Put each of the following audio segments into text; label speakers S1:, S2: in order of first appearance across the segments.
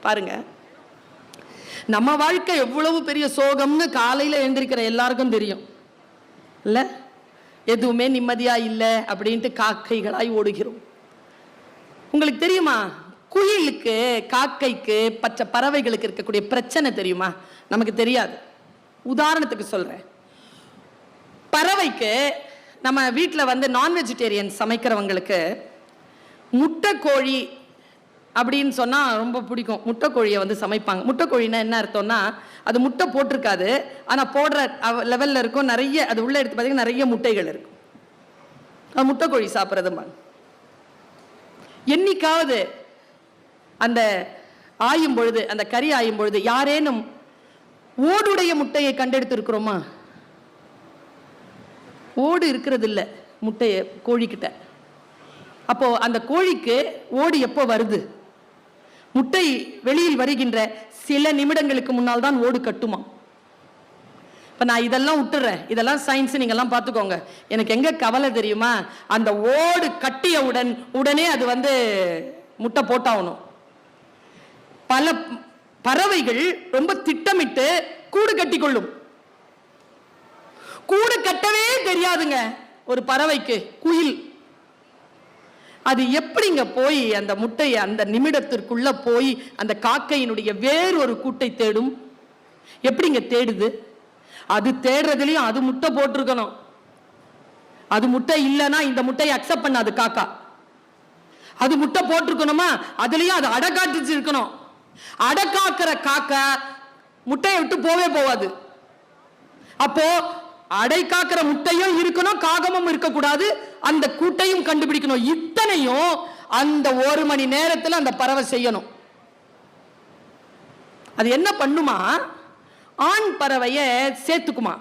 S1: பாருங்க. நம்ம வாழ்க்கை எவ்வளவு பெரிய சோகம்னு காலையில் எழுந்திருக்கிற எல்லாருக்கும் தெரியும். இல்லை? எதுவுமே நிம்மதியா இல்லை அப்படின்ட்டு காக்கைகளாய் ஓடுகிறோம். உங்களுக்கு தெரியுமா? குயிலுக்கு காக்கைக்கு பச்சை பறவைகளுக்கு இருக்கக்கூடிய பிரச்சனை தெரியுமா? நமக்கு தெரியாது. உதாரணத்துக்கு சொல்கிறேன் பறவைக்கு நம்ம வீட்டில் வந்து நான் வெஜிடேரியன் சமைக்கிறவங்களுக்கு முட்டைக்கோழி அப்படின்னு சொன்னால் ரொம்ப பிடிக்கும். முட்டைக்கோழியை வந்து சமைப்பாங்க. முட்டைக்கோழின்னா என்ன அர்த்தம்னா அது முட்டை போட்டிருக்காது. ஆனால் போடுற லெவலில் இருக்கும். நிறைய அது உள்ளே எடுத்து பார்த்தீங்கன்னா நிறைய முட்டைகள் இருக்கும். அது முட்டைக்கோழி சாப்பிட்றதும்பாங்க என்னைக்காவது அந்த ஆயும் பொழுது அந்த கறி ஆயும் பொழுது யாரேனும் ஓடுடைய முட்டையை கண்டெடுத்துருக்குறோமா? ஓடு இருக்கிறது இல்லை முட்டையை கோழிக்கிட்ட. அப்போ அந்த கோழிக்கு ஓடு எப்போ வருது? முட்டை வெளியில் வருகின்ற சில நிமிடங்களுக்கு முன்னால் தான் ஓடு கட்டுமா? இப்போ நான் இதெல்லாம் விட்டுறேன் இதெல்லாம் சயின்ஸ் நீங்கள்லாம் பார்த்துக்கோங்க. எனக்கு எங்கே கவலை தெரியுமா? அந்த ஓடு கட்டியவுடன் உடனே அது வந்து முட்டை போட்டாகணும். பல பறவைகள் ரொம்ப திட்டமிட்டு கூடு கட்டிக்கொள்ளும். கூடு கட்டவே தெரியாதுங்க. ஒரு பறவைக்கு குயில். அது எப்படிங்க போய் அந்த முட்டையை அந்த நிமிடத்திற்குள்ள போய் அந்த காக்கையினுடைய வேறு ஒரு கூட்டை தேடும்? எப்படிங்க தேடுது? அது தேடுறதுலயும் அது முட்டை போட்டிருக்கணும். அது முட்டை இல்லைன்னா இந்த முட்டையை அக்செப்ட் பண்ணாது காக்கா. அது முட்டை போட்டிருக்கணுமா? அதுலயும் அது அடை காட்டுச்சு இருக்கணும் அடை காக்கிற காக்கா முட்டையை விட்டு போவே போவாது. அப்போ அடை காக்கிற முட்டையும் இருக்கணும் காகமும் இருக்கக்கூடாது. அந்த கூட்டையும் கண்டுபிடிக்கணும். இத்தனையும் அந்த ஒரு மணி நேரத்தில் அந்த பறவை செய்யணும். அது என்ன பண்ணுமா? ஆண் பறவையை சேர்த்துக்குமா?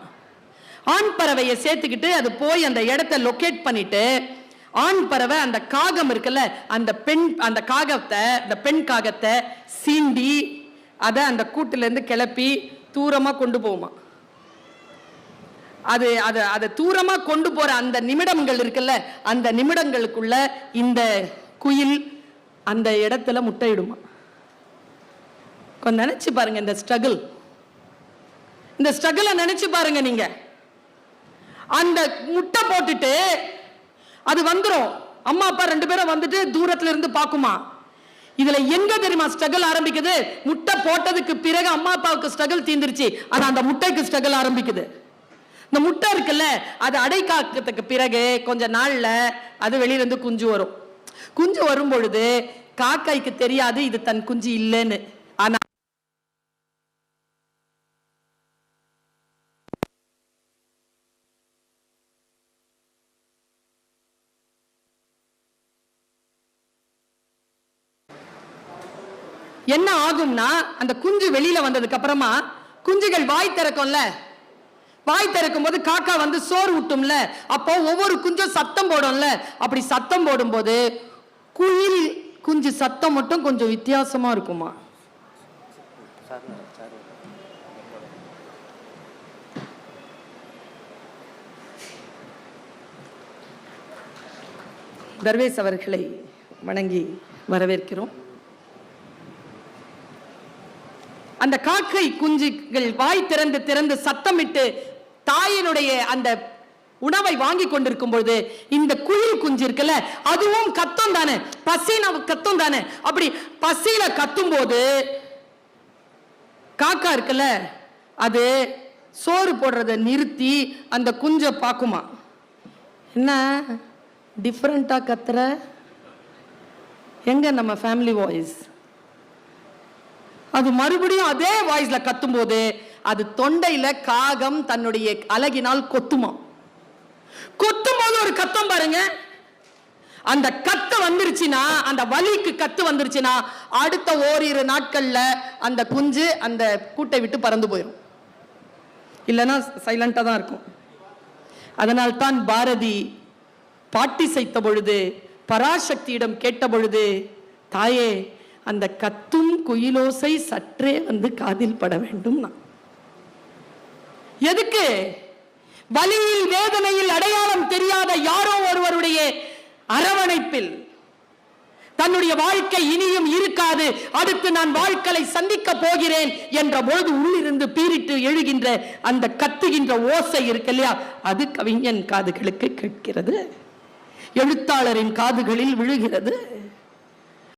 S1: ஆண் பறவையை சேர்த்துக்கிட்டு அது போய் அந்த இடத்த லொக்கேட் பண்ணிட்டு ஆண் பறவை அந்த காகம் இருக்குல்ல அந்த பெண் அந்த காகத்தை அந்த பெண் காகத்தை சீண்டி அதை அந்த கூட்டிலேருந்து கிளப்பி தூரமாக கொண்டு போகுமா? அது அதை அதை தூரமா கொண்டு போற அந்த நிமிடங்கள் இருக்குல்ல அந்த நிமிடங்களுக்குள்ள இந்த குயில் அந்த இடத்துல முட்டையிடுமா? கொஞ்சம் நினைச்சு பாருங்க இந்த ஸ்ட்ரகிள் இந்த ஸ்ட்ரகிளை நினைச்சு பாருங்க நீங்க. அந்த முட்டை போட்டுட்டு அது வந்துரும். அம்மா அப்பா ரெண்டு பேரும் வந்துட்டு தூரத்துல இருந்து பாக்குமா இதுல எங்க தெரியுமா ஸ்ட்ரகிள் ஆரம்பிக்குது? முட்டை போட்டதுக்கு பிறகு அம்மா அப்பாவுக்கு ஸ்ட்ரகிள் தீந்துருச்சு ஆனா அந்த முட்டைக்கு ஸ்ட்ரகிள் ஆரம்பிக்குது. இந்த முட்டை இருக்குல்ல அது அடை காக்கிறதுக்கு பிறகு கொஞ்ச நாள்ல அது வெளியில இருந்து குஞ்சு வரும். குஞ்சு வரும் பொழுது காக்காய்க்கு தெரியாது இது தன் குஞ்சு இல்லைன்னு. ஆனா என்ன ஆகும்னா அந்த குஞ்சு வெளியில வந்ததுக்கு அப்புறமா குஞ்சுகள் வாய் திறக்கும்ல. வாய் திறக்கும் போது காக்கா வந்து சோறு விட்டும்ல அப்போ ஒவ்வொரு குஞ்சும் சத்தம் போடும்ல. அப்படி சத்தம் போடும்போது குயில் குஞ்சு சத்தம் மட்டும் கொஞ்சம் வித்தியாசமா இருக்குமா? தர்வேஸ் அவர்களை வணங்கி வரவேற்கிறோம். அந்த காக்கை குஞ்சுகள் வாய் திறந்து திறந்து சத்தமிட்டு தாயினுடைய அந்த உணவை வாங்கி கொண்டிருக்கும் பொழுது இந்த குயில் குஞ்சு இருக்குல்ல அதுவும் கத்தம் தானே பசின கத்தம் தானே. அப்படி பசியில கத்தும் போது காக்கா இருக்குல்ல அது சோறு போடுறத நிறுத்தி அந்த குஞ்சை பார்க்குமா. என்ன டிஃப்ரெண்டா கத்துற? எங்க நம்ம ஃபேமிலி வாய்ஸ் அது மறுபடியும் அதே வாய்ஸ்ல கத்தும்போது அது தொண்டையில காகம் தன்னுடைய அழகினால் கொத்துமா கொத்தும் போது ஒரு கத்தம் பாருங்க. அந்த கத்து வந்துருச்சுன்னா அந்த வலிக்கு கத்து வந்துருச்சுன்னா அடுத்த ஓரிரு நாட்கள்ல அந்த குஞ்சு அந்த கூட்டை விட்டு பறந்து போயிடும் இல்லைன்னா சைலண்டா தான் இருக்கும். அதனால் தான் பாரதி பாட்டி செய்த பொழுது பராசக்தியிடம் கேட்ட பொழுது தாயே அந்த கத்தும் குயிலோசை சற்றே வந்து காதில் பட வேண்டும் நான் எதுக்கு? வலியில் வேதனையில் அடையாளம் தெரியாத யாரோ ஒருவருடைய அரவணைப்பில். தன்னுடைய வாழ்க்கை இனியும் இருக்காது. அடுத்து நான் வாழ்க்கையை சந்திக்க போகிறேன் என்ற பொழுது உள்ளிருந்து பீரிட்டு எழுகின்ற அந்த கத்துகின்ற ஓசை இருக்கு இல்லையா? அது கவிஞன் காதுகளுக்கு கேட்கிறது. எழுத்தாளரின் காதுகளில் விழுகிறது.